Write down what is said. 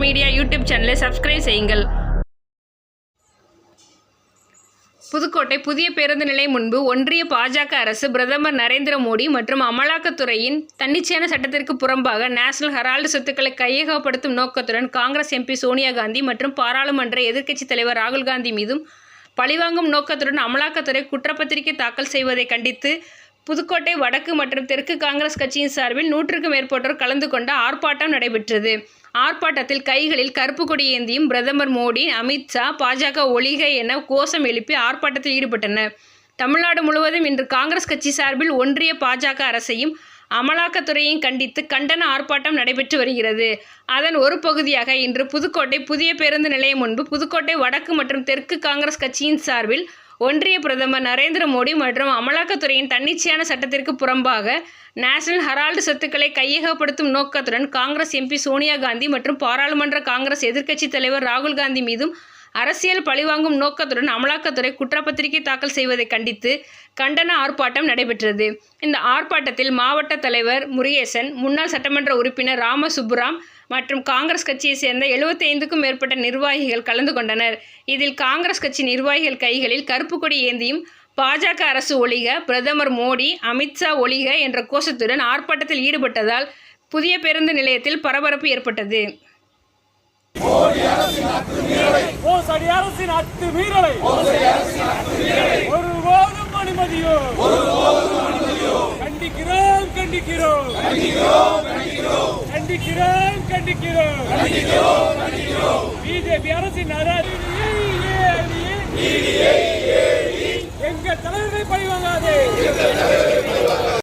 Smart media YouTube சேனலை subscribe செய்யுங்கள். புதுக்கோட்டை புதிய பேருந்து நிலையம் முன்பு ஒன்றிய பாஜக அரசு பிரதமர் நரேந்திர மோடி மற்றும் அமலாக்கத்துறையின் தன்னிச்சையான சட்டத்திற்கு புறம்பாக நேஷனல் ஹெரால்டு சொத்துக்களை கையகப்படுத்தும் நோக்கத்துடன் காங்கிரஸ் எம்பி சோனியா காந்தி மற்றும் பாராளுமன்ற எதிர்க்கட்சித் தலைவர் ராகுல் காந்தி மீதும் பழிவாங்கும் நோக்கத்துடன் அமலாக்கத்துறை குற்றப்பத்திரிகை தாக்கல் செய்வதை கண்டித்து புதுக்கோட்டை வடக்கு மற்றும் தெற்கு காங்கிரஸ் கட்சியின் சார்பில் நூற்றுக்கும் மேற்பட்டோர் கலந்து கொண்ட ஆர்ப்பாட்டம் நடைபெற்றது. ஆர்ப்பாட்டத்தில் கைகளில் கருப்பு கொடி ஏந்தியும் பிரதமர் மோடி அமித்ஷா பாஜக ஒளிகை என கோஷம் எழுப்பி ஆர்ப்பாட்டத்தில் ஈடுபட்டனர். தமிழ்நாடு முழுவதும் இன்று காங்கிரஸ் கட்சி சார்பில் ஒன்றிய பாஜக அரசையும் அமலாக்கத்துறையையும் கண்டித்து கண்டன ஆர்ப்பாட்டம் நடைபெற்று வருகிறது. அதன் ஒரு பகுதியாக இன்று புதுக்கோட்டை புதிய பேருந்து நிலையம் முன்பு புதுக்கோட்டை வடக்கு மற்றும் தெற்கு காங்கிரஸ் கட்சியின் சார்பில் ஒன்றிய பிரதமர் நரேந்திர மோடி மற்றும் அமலாக்கத்துறையின் தன்னிச்சையான சட்டத்திற்கு புறம்பாக நேஷனல் ஹெரால்டு சொத்துக்களை கையகப்படுத்தும் நோக்கத்துடன் காங்கிரஸ் எம்பி சோனியா காந்தி மற்றும் பாராளுமன்ற காங்கிரஸ் எதிர்க்கட்சித் தலைவர் ராகுல் காந்தி மீதும் அரசியல் பழிவாங்கும் நோக்கத்துடன் அமலாக்கத்துறை குற்றப்பத்திரிகை தாக்கல் செய்வதை கண்டித்து கண்டன ஆர்ப்பாட்டம் நடைபெற்றது. இந்த ஆர்ப்பாட்டத்தில் மாவட்ட தலைவர் முருகேசன் முன்னாள் சட்டமன்ற உறுப்பினர் ராமசுப்புராம் மற்றும் காங்கிரஸ் கட்சியை சேர்ந்த 75 ஐந்துக்கும் மேற்பட்ட நிர்வாகிகள் கலந்து கொண்டனர். இதில் காங்கிரஸ் கட்சி நிர்வாகிகள் கைகளில் கருப்பு கொடி ஏந்தியும் பாஜக அரசு ஒழிக பிரதமர் மோடி அமித்ஷா ஒழிக என்ற கோஷத்துடன் ஆர்ப்பாட்டத்தில் ஈடுபட்டதால் புதிய பேருந்து நிலையத்தில் பரபரப்பு ஏற்பட்டது. மோசடி அரசின் அத்துமீறலை ஒருபோதும் அனுமதியோ. கண்டிக்கிறோம் கண்டிக்கிறோம். கண்டிக்கிறோம் கண்டிக்கிறோம். பிஜேபி அரசின் அராஜி